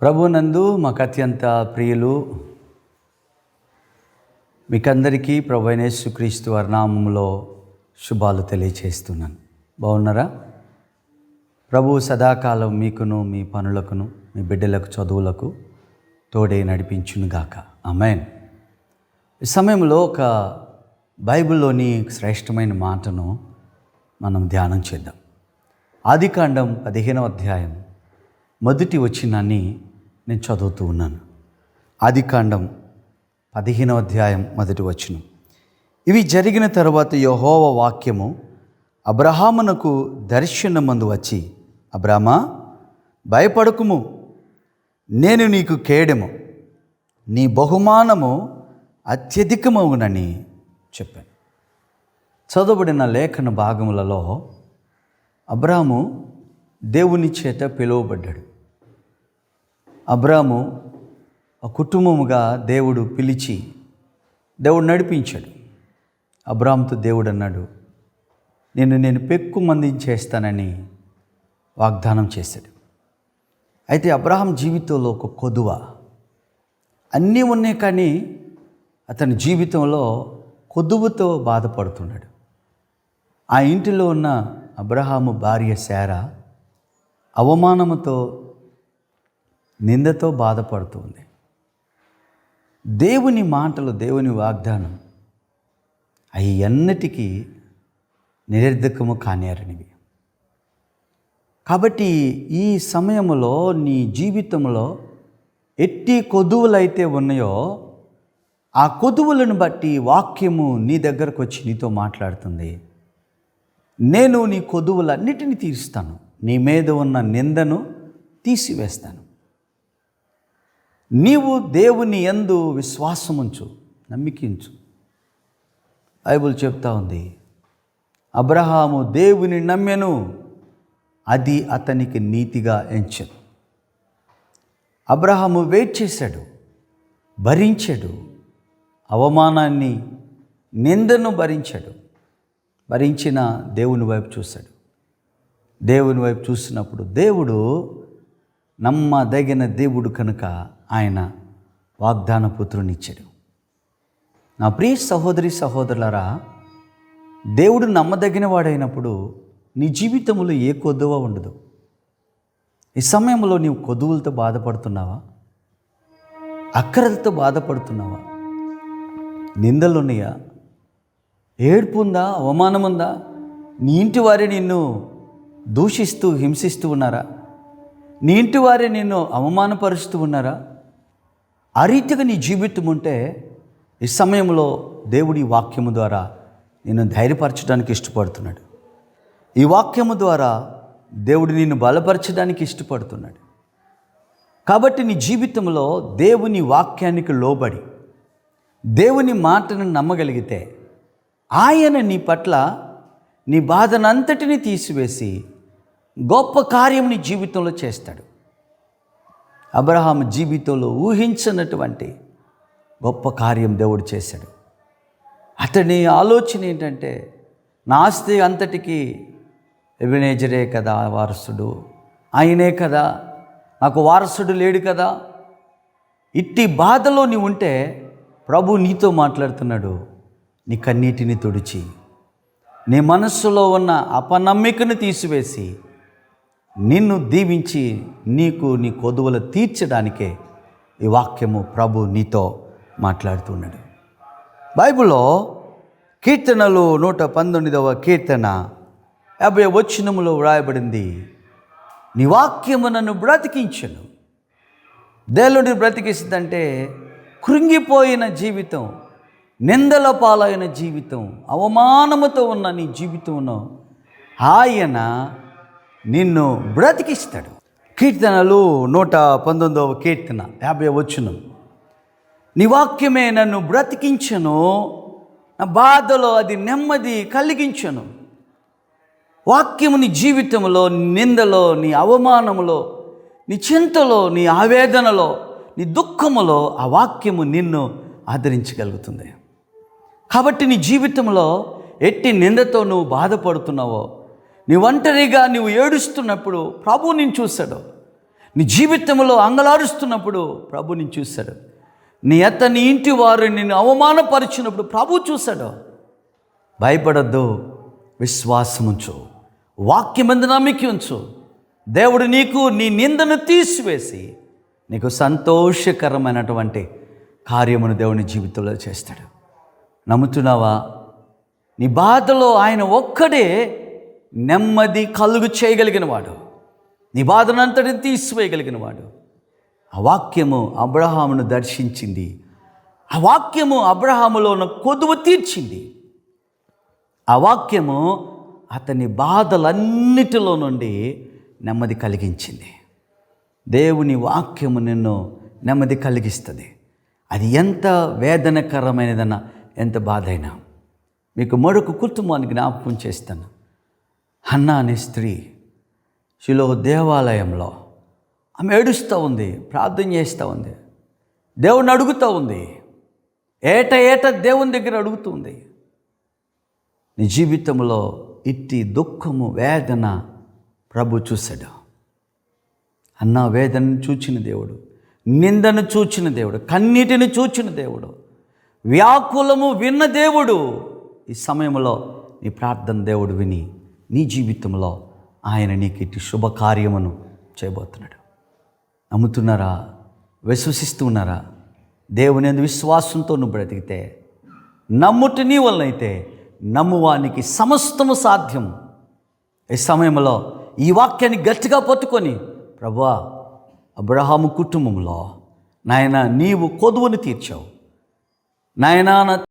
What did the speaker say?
ప్రభునందు మాకు అత్యంత ప్రియులు మీకందరికీ ప్రభు అయిన యేసుక్రీస్తు శుభాలు తెలియచేస్తున్నాను. బాగున్నారా? ప్రభు సదాకాలం మీకును మీ పనులకును మీ బిడ్డలకు చదువులకు తోడే నడిపించునుగాక. అమెన్ ఈ సమయంలో ఒక బైబిల్లోని శ్రేష్టమైన మాటను మనం ధ్యానం చేద్దాం. ఆదికాండం పదిహేనవ అధ్యాయం మొదటి వచ్చినాన్ని నేను చదువుతూ ఉన్నాను. ఆదికాండం పదిహేనవ అధ్యాయం మొదటి వచనం. ఇవి జరిగిన తర్వాత యహోవ వాక్యము అబ్రహామునకు దర్శనమందు వచ్చి అబ్రామా భయపడకుము. నేను నీకు కేడము. నీ బహుమానము అత్యధికమవునని చెప్పాను. చదవబడిన లేఖన భాగములలో అబ్రాము దేవుని చేత పిలువబడ్డాడు. అబ్రాము ఆ కుటుంబముగా దేవుడు పిలిచి దేవుడు నడిపించాడు. అబ్రామ్తో దేవుడు అన్నాడు నేను నేను పెక్కు మంది చేస్తానని వాగ్దానం చేశాడు. అయితే అబ్రహాం జీవితంలో ఒక కొదువ. అన్నీ ఉన్నాయి కానీ అతని జీవితంలో కొదువుతో బాధపడుతున్నాడు. ఆ ఇంటిలో ఉన్న అబ్రహాము భార్య శార అవమానముతో నిందతో బాధపడుతుంది. దేవుని మాటలు దేవుని వాగ్దానం అవి అన్నిటికీ నిరర్ధకము కానేరనివి. కాబట్టి ఈ సమయంలో నీ జీవితంలో ఎట్టి కొదువులైతే ఉన్నాయో ఆ కొదువులను బట్టి వాక్యము నీ దగ్గరకు వచ్చి నీతో మాట్లాడుతుంది. నేను నీ కొదువులన్నిటిని తీరుస్తాను. నీ మీద ఉన్న నిందను తీసివేస్తాను. నీవు దేవుని ఎందు విశ్వాసముంచు నమ్మికించు. బైబుల్ చెప్తా ఉంది అబ్రహాము దేవుని నమ్మెను అది అతనికి నీతిగా ఎంచను. అబ్రహాము వెయిట్ చేశాడు భరించాడు అవమానాన్ని నిందను భరించాడు. భరించిన దేవుని వైపు చూశాడు. దేవుని వైపు చూసినప్పుడు దేవుడు నమ్మదగిన దేవుడు కనుక ఆయన వాగ్దాన పుత్రునిచ్చాడు. నా ప్రియ సహోదరి సహోదరులరా దేవుడు నమ్మదగిన వాడైనప్పుడు నీ జీవితంలో ఏ కొద్దువ ఉండదు. ఈ సమయంలో నీవు కొదువులతో బాధపడుతున్నావా? అక్కరలతో బాధపడుతున్నావా? నిందలున్నాయా? ఏడుపు ఉందా అవమానం ఉందా నీ ఇంటి వారే నిన్ను దూషిస్తూ హింసిస్తూ ఉన్నారా? నీ ఇంటి వారే నిన్ను అవమానపరుస్తూ ఉన్నారా? ఆ రీతిగా నీ జీవితం ఉంటే ఈ సమయంలో దేవుడి వాక్యము ద్వారా నేను ధైర్యపరచడానికి ఇష్టపడుతున్నాడు. ఈ వాక్యము ద్వారా దేవుడు నిన్ను బలపరచడానికి ఇష్టపడుతున్నాడు. కాబట్టి నీ జీవితంలో దేవుని వాక్యానికి లోబడి దేవుని మాటను నమ్మగలిగితే ఆయన నీ పట్ల నీ బాధనంతటిని తీసివేసి గొప్ప కార్యం నీ జీవితంలో చేస్తాడు. అబ్రహాం జీవితంలో ఊహించినటువంటి గొప్ప కార్యం దేవుడు చేశాడు. అతని ఆలోచన ఏంటంటే నా ఆస్తి అంతటికీ ఎబినేజరే కదా వారసుడు ఆయనే కదా నాకు వారసుడు లేడు కదా. ఇట్టి బాధలో నీ ఉంటే ప్రభు నీతో మాట్లాడుతున్నాడు నీ కన్నీటిని తుడిచి నీ మనస్సులో ఉన్న అపనమ్మికను తీసివేసి నిన్ను దీవించి నీకు నీ కొదువలు తీర్చడానికే ఈ వాక్యము ప్రభు నీతో మాట్లాడుతున్నాడు బైబిల్లో కీర్తనలు నూట పంతొమ్మిదవ కీర్తన యాభై వచనములో వ్రాయబడింది నీ వాక్యము నన్ను బ్రతికించను. దేవుడిని బ్రతికిస్తుందంటే కృంగిపోయిన జీవితం నిందల పాలైన జీవితం అవమానముతో ఉన్న నీ జీవితంలో ఆయన నిన్ను బ్రతికిస్తాడు. కీర్తనలు నూట పంతొమ్మిదవ కీర్తన యాభై వచ్చును నీ వాక్యమే నన్ను బ్రతికించను నా బాధలో అది నెమ్మది కలిగించను. వాక్యము నీ జీవితంలో నిందలో నీ అవమానములో నీ చింతలో నీ ఆవేదనలో నీ దుఃఖములో ఆ వాక్యము నిన్ను ఆదరించగలుగుతుంది. కాబట్టి నీ జీవితంలో ఎట్టి నిందతో నువ్వు బాధపడుతున్నావో నీ ఒంటరిగా నువ్వు ఏడుస్తున్నప్పుడు ప్రభు నేను చూశాడు. నీ జీవితంలో అంగలారుస్తున్నప్పుడు ప్రభు నేను చూశాడు. నీ అత్త నీ ఇంటి వారు నిన్ను అవమానపరిచినప్పుడు ప్రభు చూశాడు. భయపడద్దు విశ్వాసముంచు వాక్యమందు నమ్మిక ఉంచు దేవుడు నీకు నీ నిందను తీసివేసి నీకు సంతోషకరమైనటువంటి కార్యమును దేవుని జీవితంలో చేస్తాడు. నమ్ముతున్నావా? నీ బాధలో ఆయన ఒక్కడే నెమ్మది కలుగు చేయగలిగిన వాడు నీ బాధనంతటిని తీసివేయగలిగిన వాడు ఆ వాక్యము అబ్రహామును దర్శించింది. ఆ వాక్యము అబ్రహాములో ఉన్న కొదువు తీర్చింది. ఆ వాక్యము అతని బాధలన్నిటిలో నుండి నెమ్మది కలిగించింది. దేవుని వాక్యము నిన్ను నెమ్మది కలిగిస్తుంది. అది ఎంత వేదనకరమైనదన్నా ఎంత బాధ అయినా మీకు మరొక కుటుంబానికి జ్ఞాపకం చేస్తాను. హన్నా అనే స్త్రీ శిలో దేవాలయంలో ఆమె ఏడుస్తూ ఉంది ప్రార్థన చేస్తూ ఉంది. దేవుణ్ణి అడుగుతూ ఉంది. ఏట ఏట దేవుని దగ్గర అడుగుతుంది నీ జీవితంలో ఇట్టి దుఃఖము వేదన ప్రభు చూశాడు? అన్న వేదనను చూచిన దేవుడు నిందను చూచిన దేవుడు కన్నీటిని చూచిన దేవుడు వ్యాకులము విన్న దేవుడు. ఈ సమయంలో నీ ప్రార్థన దేవుడు విని నీ జీవితంలో ఆయన నీకు ఇటు శుభకార్యమును చేయబోతున్నాడు. నమ్ముతున్నారా? విశ్వసిస్తున్నారా దేవుని విశ్వాసంతో నువ్వు బ్రతికితే నమ్ముటి నీ వలనైతే నమ్మువానికి సమస్తము సాధ్యం. ఈ సమయంలో ఈ వాక్యాన్ని గట్టిగా పట్టుకొని ప్రభా అబ్రహాము కుటుంబంలో నాయన నీవు కొదువుని తీర్చావు. నాయనా